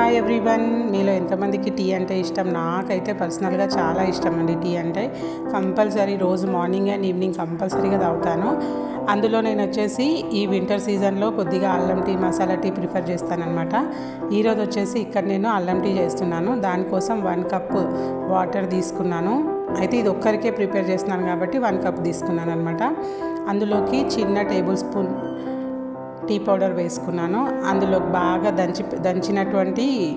Hi everyone మీలో ఎంతమందికి tea అంటే ఇష్టం? నాకైతే పర్సనల్గా చాలా ఇష్టం అండి టీ అంటే. కంపల్సరీ రోజు మార్నింగ్ అండ్ ఈవినింగ్ కంపల్సరీగా తాగుతాను. అందులో నేను వచ్చేసి ఈ వింటర్ సీజన్లో కొద్దిగా అల్లం టీ మసాలా టీ ప్రిఫర్ చేస్తానమాట ఈరోజు వచ్చేసి ఇక్కడ నేను అల్లం టీ చేస్తున్నాను. దానికోసం వన్ కప్ వాటర్ తీసుకున్నాను. అయితే ఇది ఒక్కరికే ప్రిపేర్ చేస్తున్నాను కాబట్టి వన్ కప్ తీసుకున్నాను అనమాట అందులోకి చిన్న టేబుల్ స్పూన్ టీ పౌడర్ వేసుకున్నాను. అందులో బాగా దంచి దంచినటువంటి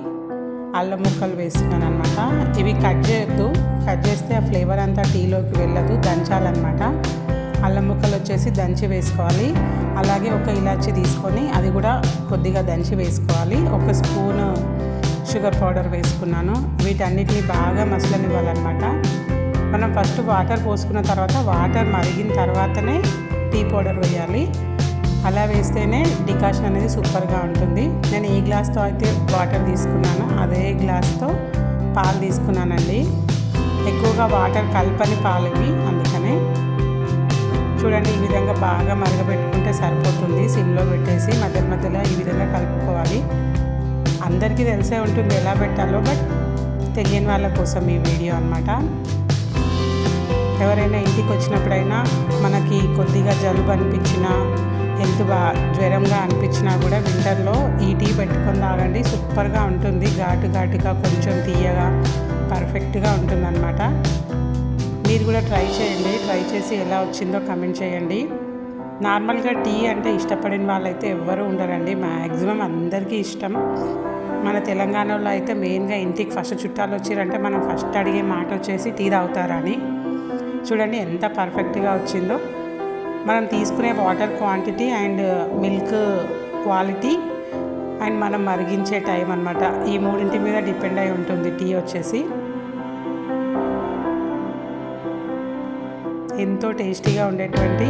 అల్లం ముక్కలు వేసుకున్నాను అనమాట ఇవి కట్ చేయొద్దు. కట్ చేస్తే ఆ ఫ్లేవర్ అంతా టీలోకి వెళ్ళదు. దంచాలన్నమాట. అల్లం ముక్కలు వచ్చేసి దంచి వేసుకోవాలి. అలాగే ఒక ఇలాచి తీసుకొని అది కూడా కొద్దిగా దంచి వేసుకోవాలి. ఒక స్పూన్ షుగర్ పౌడర్ వేసుకున్నాను. వీటన్నిటిని బాగా మసలనివ్వాలన్నమాట. మనం ఫస్ట్ వాటర్ పోసుకున్న తర్వాత వాటర్ మరిగిన తర్వాతనే టీ పౌడర్ వేయాలి. అలా వేస్తేనే డికాషన్ అనేది సూపర్గా ఉంటుంది. నేను ఈ గ్లాస్తో అయితే వాటర్ తీసుకున్నాను. అదే గ్లాస్తో పాలు తీసుకున్నానండి. ఎక్కువగా వాటర్ కలపని పాలు ఇవి అందుకనే చూడండి ఈ విధంగా బాగా మరగబెట్టుకుంటే సరిపోతుంది. సిమ్లో పెట్టేసి మధ్య మధ్యలో ఈ విధంగా కలుపుకోవాలి. అందరికీ తెలిసే ఉంటుంది ఎలా పెట్టాలో బట్ తెలియని వాళ్ళ కోసం ఈ వీడియో అనమాట ఎవరైనా ఇంటికి వచ్చినప్పుడైనా మనకి కొద్దిగా జలుబు అనిపించినా హెల్త్ బా జ్వరంగా అనిపించినా కూడా వింటర్లో ఈ టీ పెట్టుకొని తాగండి. సూపర్గా ఉంటుంది. ఘాటు ఘాటుగా కొంచెం తీయగా పర్ఫెక్ట్గా ఉంటుందన్నమాట. మీరు కూడా ట్రై చేయండి. ట్రై చేసి ఎలా వచ్చిందో కమెంట్ చేయండి. నార్మల్గా టీ అంటే ఇష్టపడిన వాళ్ళైతే ఎవ్వరూ ఉండరండి. మ్యాక్సిమం అందరికీ ఇష్టం. మన తెలంగాణలో అయితే మెయిన్గా ఇంటికి ఫస్ట్ చుట్టాలు వచ్చిరంటే మనం ఫస్ట్ అడిగే మాట వచ్చేసి టీ తాగుతారని. చూడండి ఎంత పర్ఫెక్ట్గా వచ్చిందో. మనం తీసుకునే water quantity and milk quality and మనం మరిగించే టైం అనమాట ఈ మూడింటి మీద డిపెండ్ అయి ఉంటుంది టీ వచ్చేసి. ఎంతో టేస్టీగా ఉండేటువంటి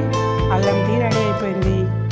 అల్లం టీ రెడీ అయిపోయింది.